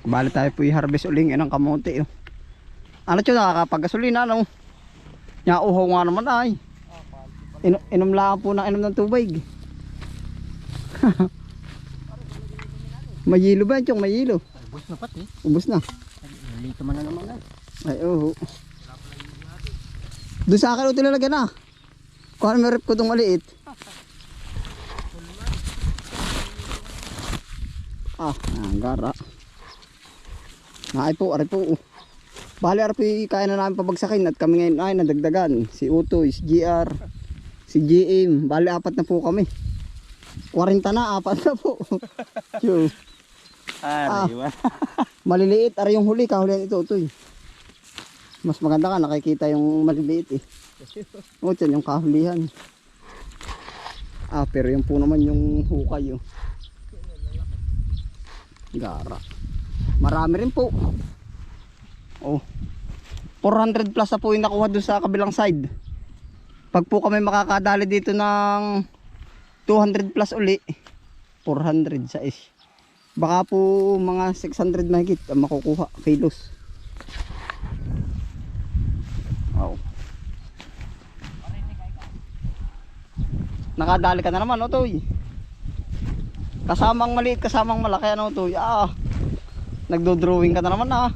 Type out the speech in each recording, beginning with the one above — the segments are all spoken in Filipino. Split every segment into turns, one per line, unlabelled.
Bali tayo po i-harvest uling ng kamote. Oh. Ano ito nakakapagasolina ano? Nyauhaw nga naman ay. In inom lang po ng inom ng tubig. Mayilo ba yung mayilo?
Ubus na pati.
Ubus na.
Lito man na naman ay.
Ay, oo. Doon sa akin ito lalagyan na. Kung ano may rep ko itong maliit. Ah, ang gara. Naay po, ari po. Bali, ari po kaya na namin pabagsakin at kami ngayon ay nadagdagan. Si Utoy, si GR, si GM. Bali, apat na po kami. 40 na, apat na po. Yo. Ah. Maliliit, ari yung huli, kahulihan ito, Utoy. Mas maganda ka, nakikita yung maliliit eh. O, dyan yung kahulihan. Ah, pero yung po naman yung hukay oh. Gara. Marami rin po. Oh. 400 plus na po yung nakuha doon sa kabilang side. Pag po kami makakadali dito ng 200 plus uli, 400 sa is. Baka po mga 600 mahigit ang makukuha kilos. Wow. Nakadali ka na naman, Otoy. Kasamang maliit, kasamang malaki, ano, Otoy. Ah, nagdo-drawing ka na naman, ah.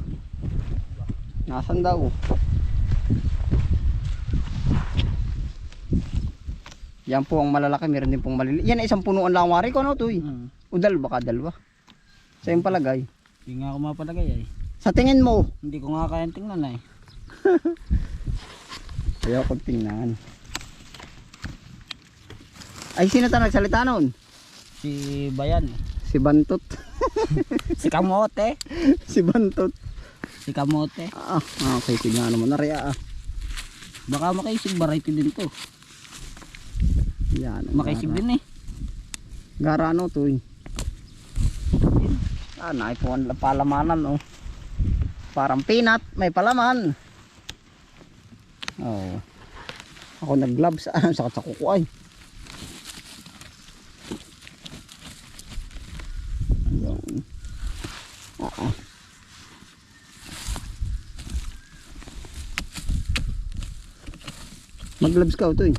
Nasaan daw? Yan po ang malalaki, meron din pong maliliit. Yan isang punuan lang wari ko, ano, Otoy.
Hmm.
O dalawa ka, dalawa. Sa yung palagay.
Hindi nga ako mapalagay ay.
Sa tingin mo,
Hindi ko nga kayang tingnan ay.
ayaw ko tingnan. Ay, sino ta nagsalita noon?
Si Bayan. eh.
Si Bantot.
Si Kamote.
si Bantot.
Si Kamote.
Ah, ah, okay, tingnan naman na rin ah.
Baka makaisig variety din to.
Yan.
Makaisig din eh.
Gara ano to eh. Ah, naipuan na palamanan oh. Parang peanut, may palaman. Oh. Ako nag-gloves, ah, sakit sa kuko ay. Ayun. Oo. Mag-gloves ka ito eh.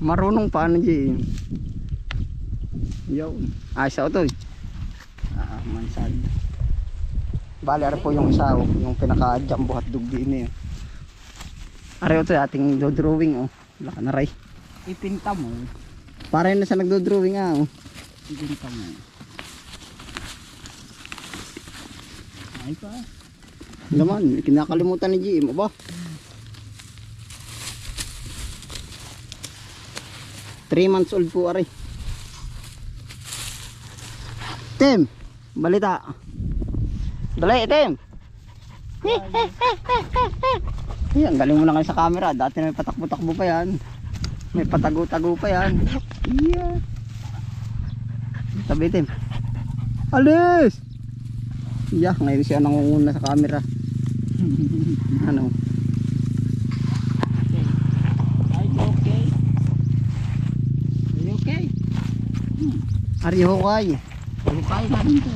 Marunong pa ano G. Yo. Ay sa ito. Ah, mansad. Bali ara po yung isa oh, yung pinaka jumbo hotdog din eh. Are ito ating do drawing oh. Laka na ray.
Ipinta mo.
Para na sa nagdo drawing ah. Oh.
Ipinta mo. Ay pa.
Naman, kinakalimutan ni GM, aba. Three months old po, aray. Tim, balita. Dali, Tim. Yan, galing mo na kayo sa camera. Dati na may patakbo-takbo pa yan. May patago-tago pa yan. Yeah. Sabi, Tim. Alis! Yeah, ngayon siya nangunguna sa camera. Ano?
Ay, okay. Ay, okay.
Ari Hokay.
Okay natin to.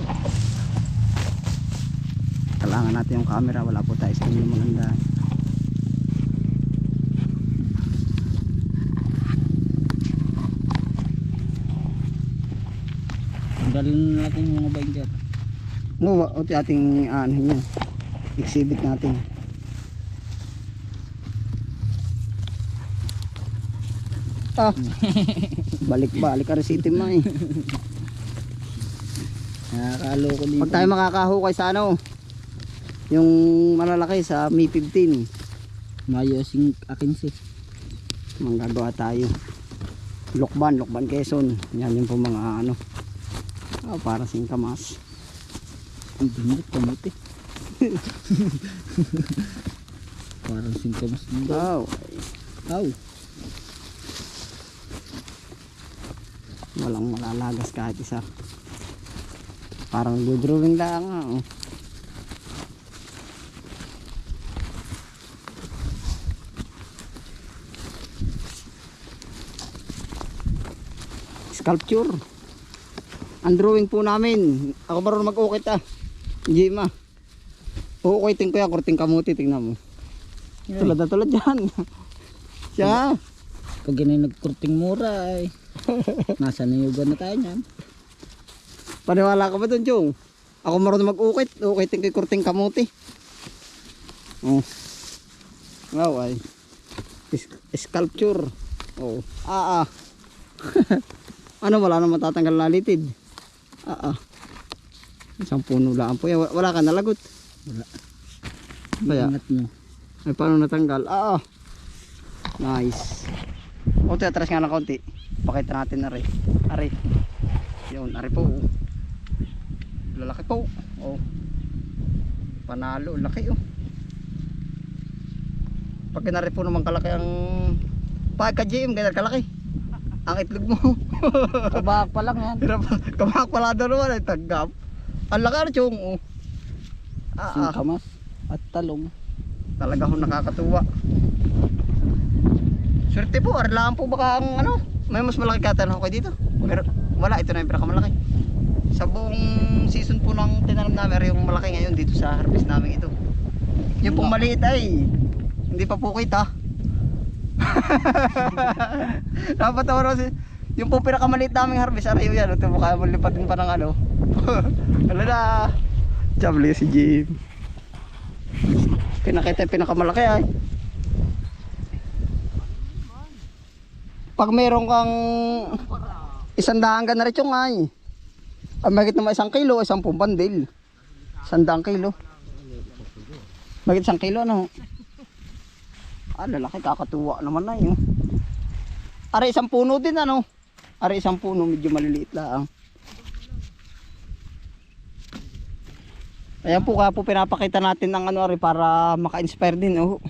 Kailangan natin yung camera. Wala po tayo sa inyo maganda.
Tanggalin natin mga binder.
No, o ti ating ano yun. Exhibit natin. Ah. Balik-balik ka rin mo eh.
Nakakaloko dito.
Pag tayo makakahukay sa ano, yung malalaki sa Mi 15,
Mayosing akin si.
manggagawa tayo. Lokban, Lokban Quezon. Yan yung po mga ano. Ah, para sing kamas.
Ang dumot, kamote. Parang singkamas mo.
Wow.
Aw.
Walang malalagas kahit isa. Parang drawing lang. Oh. Sculpture. Ang drawing po namin. Ako marunong mag-ukit ah. Jima. Uukitin ko yan, kurting kamuti, tingnan mo. Tulad na tulad yan. Siya.
Pag ganun nagkurting mura ay nasa niyugan na tayo niyan.
Paniwala ka ba doon, Chong? Ako marunong mag-ukit. Ukitin ko yung kurting kamuti. Oh. Wow, ay. Is- sculpture. Oh. Ah, ah. ano, wala na matatanggal na litid. Ah, ah. Isang puno lang po yan. Wala ka nalagot.
Wala.
Kaya?
Ingat nyo.
Ay, paano natanggal? Ah, ah. Nice. O, atras nga ng konti. Pakita natin na rin. Ari. Yun, ari po. oh. Lalaki po. Oh. Panalo, laki oh. Pag kinari po naman kalaki ang pagka GM, ganyan kalaki. Ang itlog mo.
Kabak pa lang yan.
Kamak pala daw naman ay tanggap. Ang laki chong. Oh. Ah, ah.
Singkamas at talong.
Talaga ho nakakatuwa. Swerte po, arlaan po baka ang ano, may mas malaki katan ako dito. Pero wala, ito na yung pinakamalaki. Sa buong season po ng tinanim namin, ay yung malaki ngayon dito sa harvest namin ito. Yung pong maliit ay, hindi pa po kita. Napatawa na si, yung pong pinakamaliit naming harvest, ari yun yan, ito mukha mo lipatin pa ng ano. Wala na. Jabli si Jim. Pinakita yung pinakamalaki ay. Pag meron kang isang daang ka na rin yung ay. Ang magit naman isang kilo, isang pumbandil. Isang daang kilo. Magit isang kilo ano? Ah, lalaki kakatuwa naman na yun. Are isang puno din ano? Are isang puno medyo maliliit lang. Ayan po kaya po pinapakita natin ang ano para maka-inspire din oh.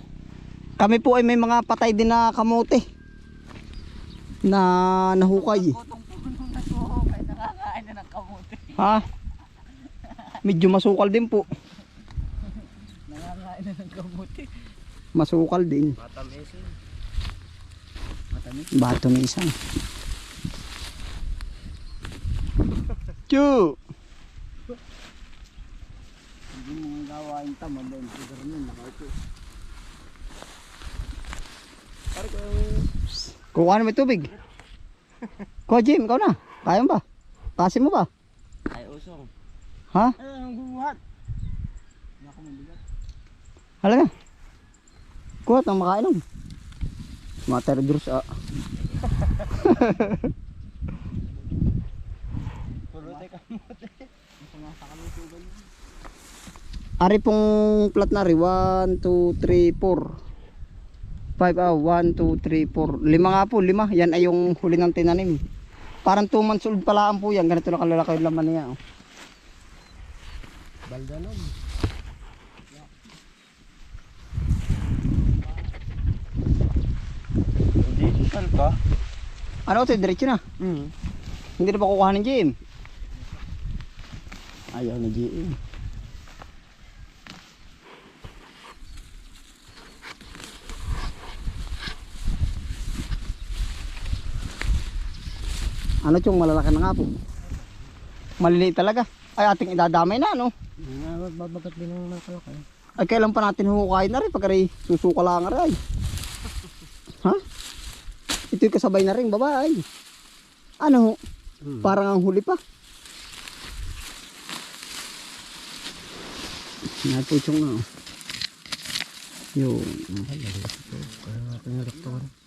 Kami po ay may mga patay din na kamote na nahukay. Ha? Medyo masukal din po.
Nakakain na ng kamuti.
Masukal din. Bato na isang. Chu!
Hindi gawain tama doon. Siguro nun nakaupo.
Kukuha na may tubig. Kuha Jim, ikaw na. Kaya ba? Kasi mo ba?
Ay usong.
Ha?
Ay, ang gubuhat. Hindi ako mabigat.
Halaga. Kuha at ang makainom. Mga teredros ah.
Puro tayo kamuti. Masama kami tugal.
Ari pong plat na rin. 1, 2, 3, 4. 5, ah, 1, 2, 3, 4. Lima nga po, lima. Yan ay yung huli ng tinanim. Parang 2 months old pa lang po yan. Ganito lang kalalaki yung laman niya. Oh.
Baldanon. Digital ka?
Ano ito? Diretso na.
Hmm.
Hindi na pa kukuha ng GM. Ayaw na GM. Ano chong malalaki na nga po. Maliliit talaga. Ay ating idadamay na no.
Babagat din ng mga kalakay.
Ay kailan pa natin hukayin na rin pag rin susuka lang rin. ay. Ha? Ito'y kasabay na rin babae. Ano? Parang ang huli pa. Napuchong na. oh. Yun.
Kaya nga pinaraptawan.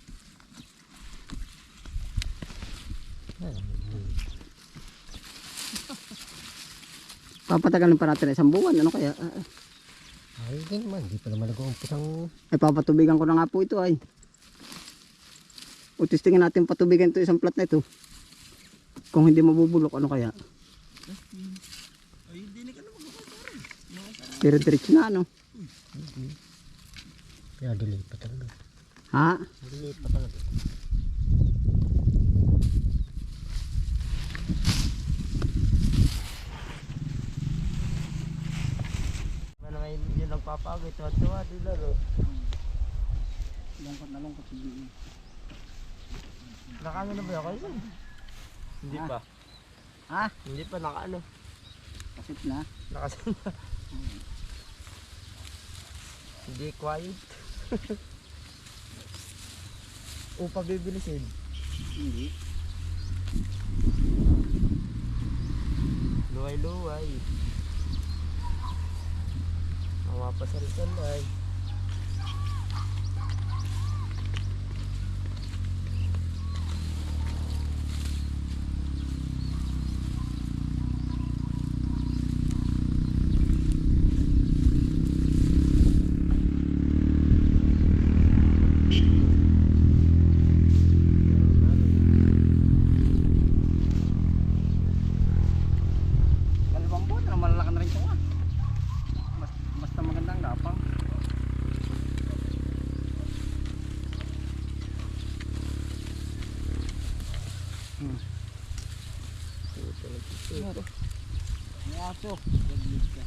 Papatagalin pa natin isang buwan. Ano kaya? Ah, ah.
Ay, hindi naman. Hindi pa naman nag-uumpit ang...
Ay papatubigan ko na nga po ito ay. O testingin natin patubigan ito isang plat na ito. Kung hindi mabubulok ano kaya? Pero diretso na ano?
Kaya delay pa talaga.
Ha?
Delay pa talaga. Yun yung nagpapagay, tuwa-tuwa, di laro.
Lungkot na lungkot si Jimmy.
Nakano na ba ako yun? Hindi pa. Ha?
Hindi pa naka ano.
Kasit na.
Nakasama. Hindi quiet. o pabibilisin.
Hindi.
Luway-luway. Mapapasal-salay.
Dalawang buwan na malalaki na rin siya. ah. Mas, basta magandang gapang. Hmm.
May aso. Gaglit ka.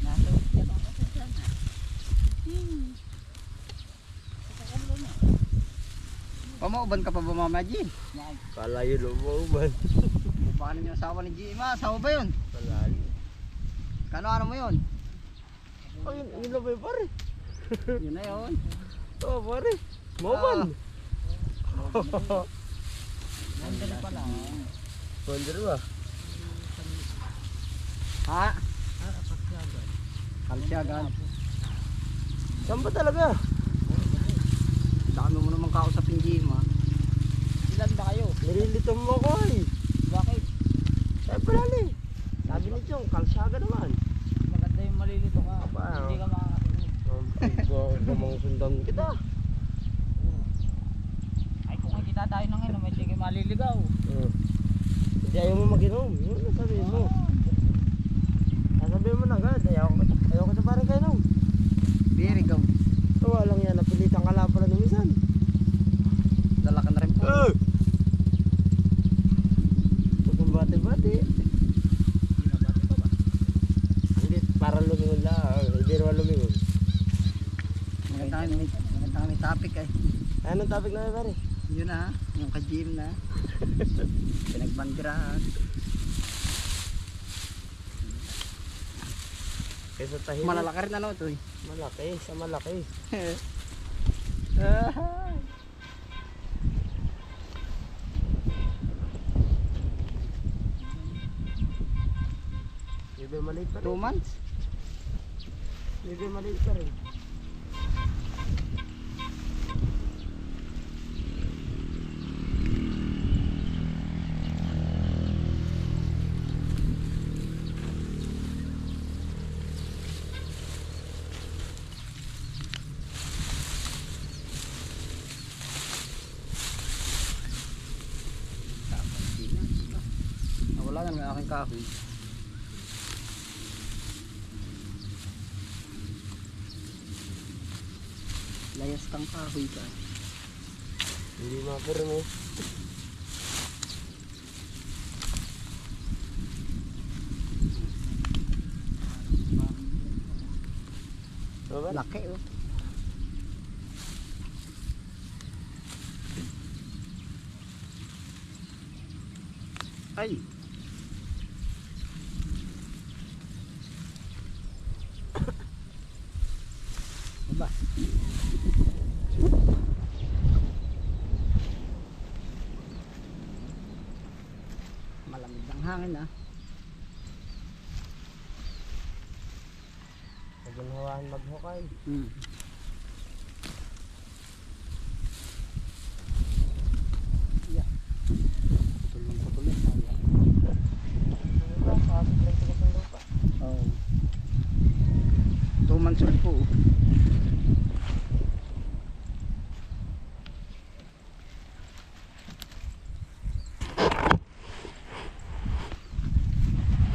Nasa ulit ka pa sana.
Pamauban ka pa ba mama G?
Yan.
Kala yun umuuban.
Paano yung asawa ni G? Ma, asawa ba yun?
Kala
Kano ano mo yun?
Oh, yun, yun lang ba yung pare?
yun na yun.
Oo, pare. Mauban.
Nandun na pala.
Wonder ba?
Ha?
Ah.
Kalsyagan.
Saan ba talaga?
Dami mo naman kausapin G ma.
Ilan ba kayo?
Nililito mo ko eh.
Bakit?
Sabi pala eh. Sabi ni Chong, kalsyaga naman.
Maganda yung malilito ka.
Aba,
Hindi ka makakatingin.
Ang mga sundan kita.
Ay kung hindi tayo ng inom, hindi kayo maliligaw.
Hmm. Hindi ayaw mo mag-inom. Yun na sabihin mo. Sasabihin mo na agad. Ayaw ko, ayaw ko sa parang kayo nung.
Very good.
Tawa lang yan. Napilitan ka lang pala numisan.
Lalaki na rin po.
Eh! Huwag kang bati-bati.
Binabati pa ba?
Hindi, para lumingon lang. Hindi naman lumingon.
Maganda kami, maganda kami topic eh.
Anong topic na pare?
Yun na, yung ka-gym na. Pinagbandirahan.
Kaysa tahimik.
Malalaki rin ano to eh.
Malaki. Sa malaki.
Ah.
Hindi maliit pa
Two
rin.
months?
Hindi maliit pa rin.
Na may aking kahoy. Layas kang kahoy ka.
Hindi mapuro mo. Diba?
Laki oh. Ay. Diba? Malamig ng hangin ah.
Huwag yung maghukay.
Hmm.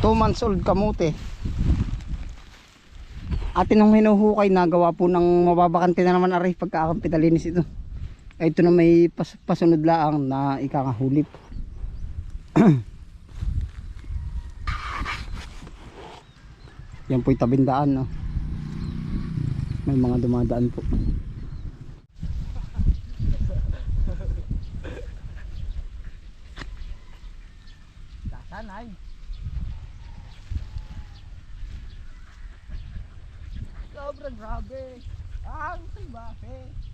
2 months old kamote. Atin nung hinuhukay nagawa po ng mababakante na naman aray pagkaakang pitalinis ito. Ito na may pas pasunod laang na ikakahulip yan po'y tabindaan no? may mga dumadaan po.
Sanay Sobrang grabe. Ang salbahe.
Marupok.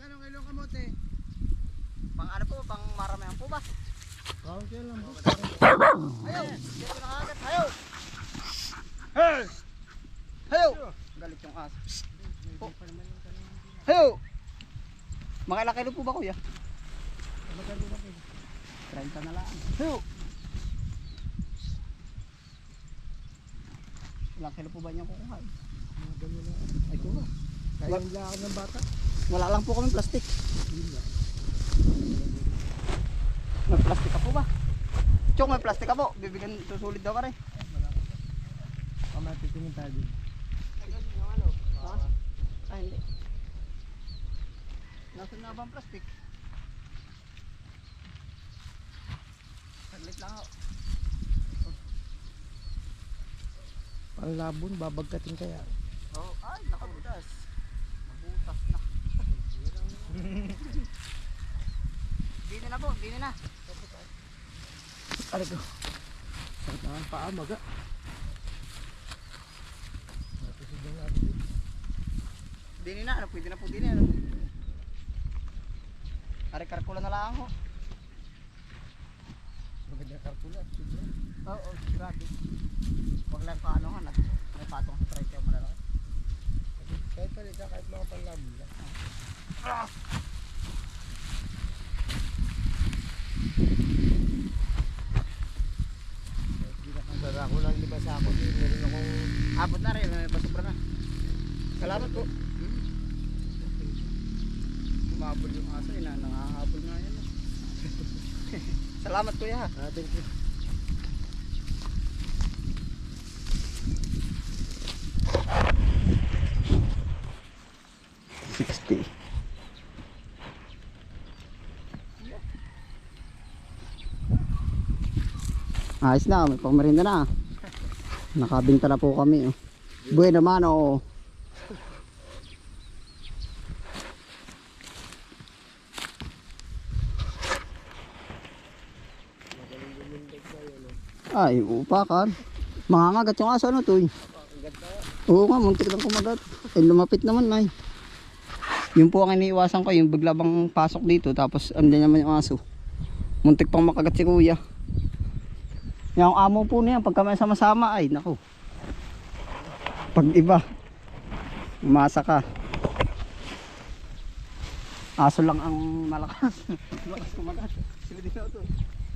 Magkano kilong kamote?
Pang ano po, pang maramihan po ba?
Kaunti lang boss.
Ayaw! Dito na agad, ayaw! Ayaw! Galit yung aso. Po. Ayaw! Mga ilang kilo po ba kuya?
Magkano ba kayo?
30 na lang. Ayaw! Ilang kilo po ba niya kukuha?
Magkano lang.
Ay, ba?
Kaya yung lakad ng bata.
Wala lang po kami plastic. May plastic ka po ba? Chong, may plastic ka po. Bibigyan, susulit daw ka rin.
Kamatitingin tayo din.
Ah, hindi. Nasaan na ba ang plastic? Saglit lang ako.
Panglabon, babagkatin kaya.
Oh, ay, nakabutas. Nabutas na. Dini na po, dini na.
Aray ko. Sakit na ang paa, maga. Na.
Dini na, ano, pwede na po dini. Ano? Ari karkula na lang ho.
Maganda kartulat. Sobra.
Oo, oh, grabe. Huwag lang paanohan at may patong sa presyo malalaki.
Kahit palita, kahit mga panglabon lang. Kahit di na kang ko lang lima sa ako, di meron akong
Abot na rin, basubra na. Salamat po. Hmm. Yung aso, ina, nangahabol nga yan. Salamat kuya.
Ah, thank you.
Sixty. Ayos na, may pangmerinda na. Nakabinta na po kami. Oh. Buhay naman, oo. Ay, upakan. Mangangagat yung aso ano to eh. Oo nga, muntik lang kumagat. Eh, lumapit naman na Yun po ang iniiwasan ko, yung bigla bang pasok dito, tapos andyan naman yung aso. Muntik pang makagat si kuya. Yung amo po niya, pagka may sama-sama, ay naku. Pag iba, umasa ka. Aso lang ang malakas. malakas kumagat. Sila din ako to.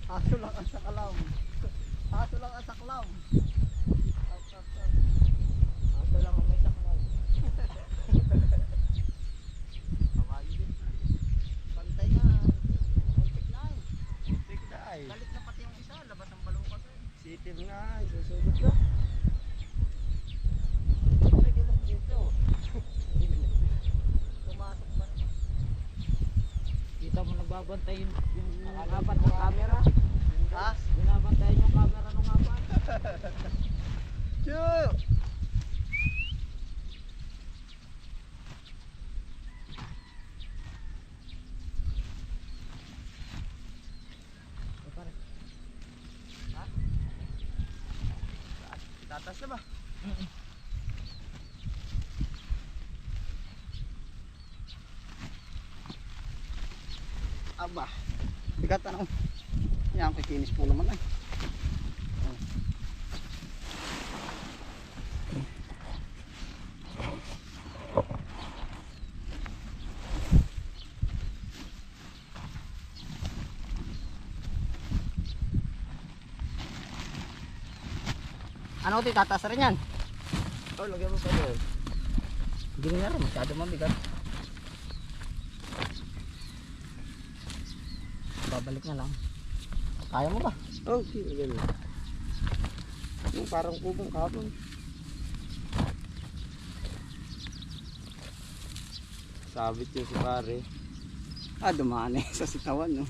Aso lang ang sakalaw. Aso lang ang saklaw. Aso lang ang may saklaw. Kawayo din. Pantay na. Muntik na eh.
Muntik na ay.
Galit na pati yung isa, labas ang balukat eh.
Sitir nga ay, susugod na.
Binabantay yung, yung apat na camera.
Ha?
Binabantay yung camera nung apat.
Chu! Tatas na ba? Aba. Bigat ano. Kikinis po naman ay. Ano ito, tataas rin yan?
Oh, lagyan mo pa doon.
Hindi nga rin, masyado mabigat. Babalik na lang. Kaya mo ba?
Oh, sige, mo. Yung parang kubong kapon. Sabit yung si pare.
Ah, dumaan eh sa sitawan, no?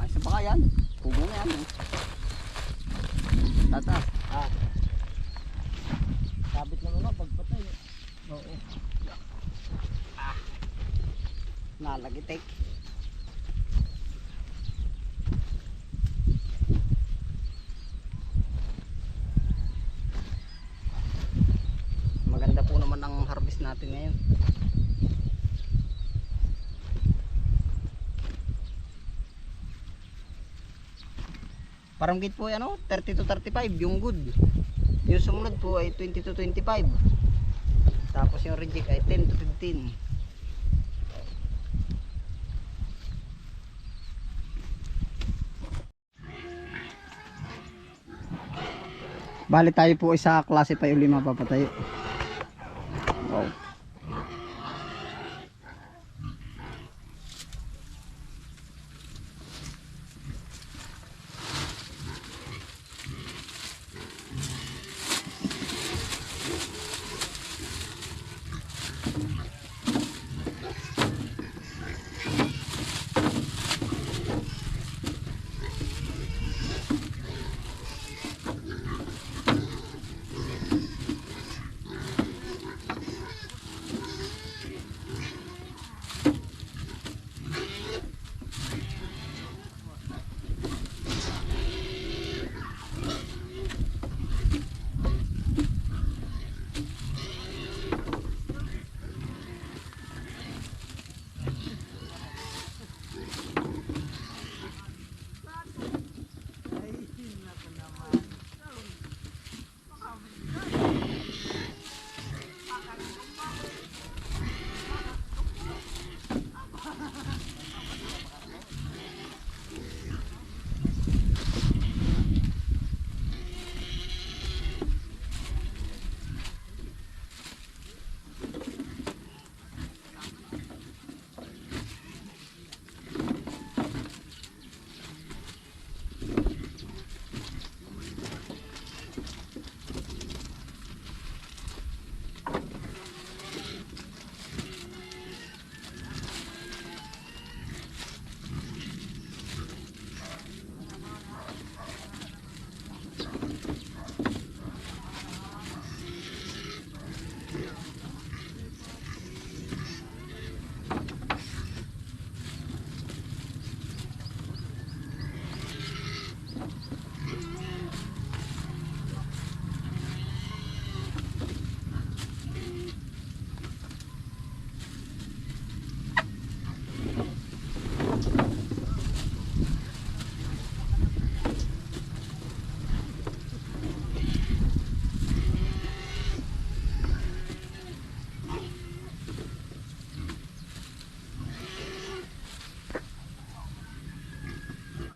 Ayos na pa kaya yan. Pugo na yan, no? Tataas.
Ah. Sabit naman ako pagpatay.
Oo. Ah. Nalagitik. Maganda po naman ang harvest natin ngayon. Parang gate po ano, 30 to 35 yung good. Yung sumunod po ay 20 to 25. Tapos yung reject ay 10 to 15. Bali tayo po isa klase pa yung lima papatayo.